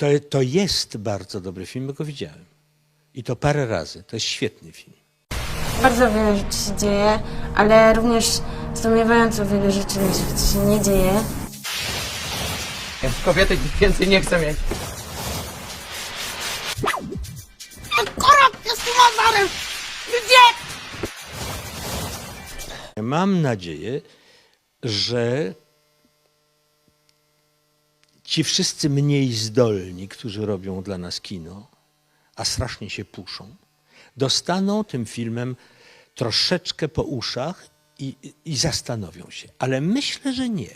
To, to jest bardzo dobry film, bo go widziałem. I to parę razy. To jest świetny film. Bardzo wiele rzeczy się dzieje, ale również zdumiewająco wiele rzeczy na świecie się nie dzieje. Ja kobiety więcej nie chcę mieć. Mam nadzieję, że ci wszyscy mniej zdolni, którzy robią dla nas kino, a strasznie się puszą, dostaną tym filmem troszeczkę po uszach i, i zastanowią się. Ale myślę, że nie.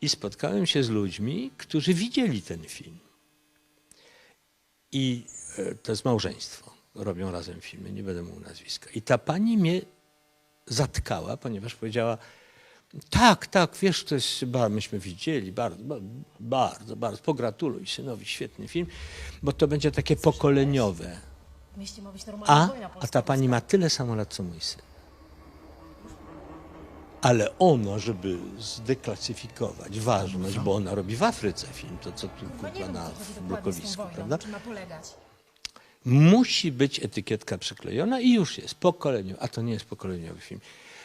I spotkałem się z ludźmi, którzy widzieli ten film. I e, to jest małżeństwo. Robią razem filmy, nie będę mówił nazwiska. I ta pani mnie zatkała, ponieważ powiedziała, tak, tak, wiesz, to jest, ba- myśmy widzieli, bardzo, ba- bardzo, bardzo, pogratuluj synowi, świetny film, bo to będzie takie pokoleniowe. A, a ta pani ma tyle samo lat, co mój syn. Ale ona, żeby zdeklasyfikować ważność, bo ona robi w Afryce film, to co tu No wiem, na w blokowisku, prawda? Musi być etykietka przyklejona i już jest pokoleniowy, a to nie jest pokoleniowy film.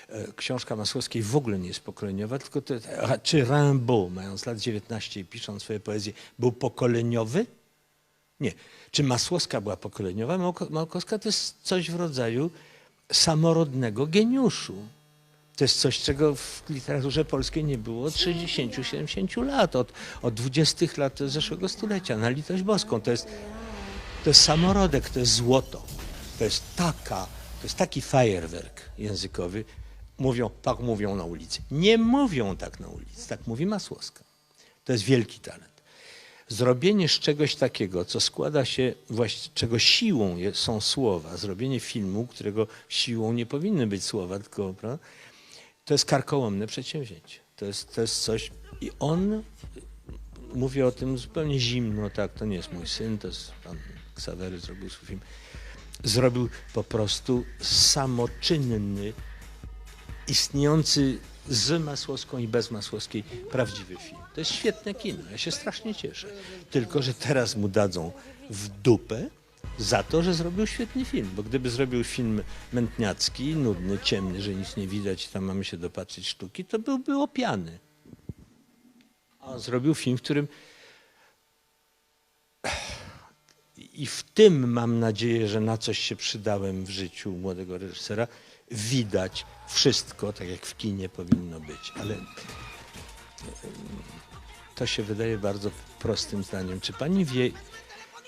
E, Książka Masłowskiej w ogóle nie jest pokoleniowa, tylko to, czy Rimbaud, mając lat 19 i pisząc swoje poezje, był pokoleniowy? Nie. Czy Masłowska była pokoleniowa? Małko- Małkowska to jest coś w rodzaju samorodnego geniuszu. To jest coś, czego w literaturze polskiej nie było od 60-70 lat, od, od 20 lat zeszłego stulecia, na litość boską. To jest, to jest samorodek, to jest złoto. To jest taka, to jest taki fajerwerk językowy. Mówią, tak mówią na ulicy. Nie mówią tak na ulicy, tak mówi Masłowska. To jest wielki talent. Zrobienie z czegoś takiego, co składa się, właści- czego siłą są słowa, zrobienie filmu, którego siłą nie powinny być słowa, tylko prawda? To jest karkołomne przedsięwzięcie. To jest, to jest coś. I on mówi o tym zupełnie zimno, tak, to nie jest mój syn, to jest pan Ksawery zrobił swój film. Zrobił po prostu samoczynny, istniejący z Masłowską i bez Masłowskiej prawdziwy film. To jest świetne kino, ja się strasznie cieszę. Tylko, że teraz mu dadzą w dupę za to, że zrobił świetny film. Bo gdyby zrobił film mętniacki, nudny, ciemny, że nic nie widać i tam mamy się dopatrzyć sztuki, to byłby opiany. A zrobił film, w którym i w tym mam nadzieję, że na coś się przydałem w życiu młodego reżysera. Widać wszystko, tak jak w kinie powinno być, ale to się wydaje bardzo prostym zdaniem. Czy pani wie,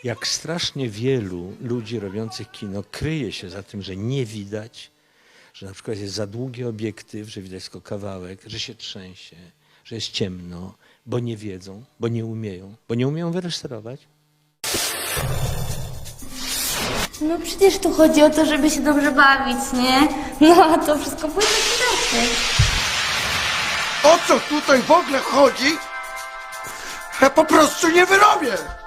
jak strasznie wielu ludzi robiących kino kryje się za tym, że nie widać, że na przykład jest za długi obiektyw, że widać tylko kawałek, że się trzęsie, że jest ciemno, bo nie wiedzą, bo nie umieją, bo nie umieją wyreżyserować? No przecież tu chodzi o to, żeby się dobrze bawić, nie? No a to wszystko pójdzie inaczej. O co tutaj w ogóle chodzi? Ja po prostu nie wyrobię!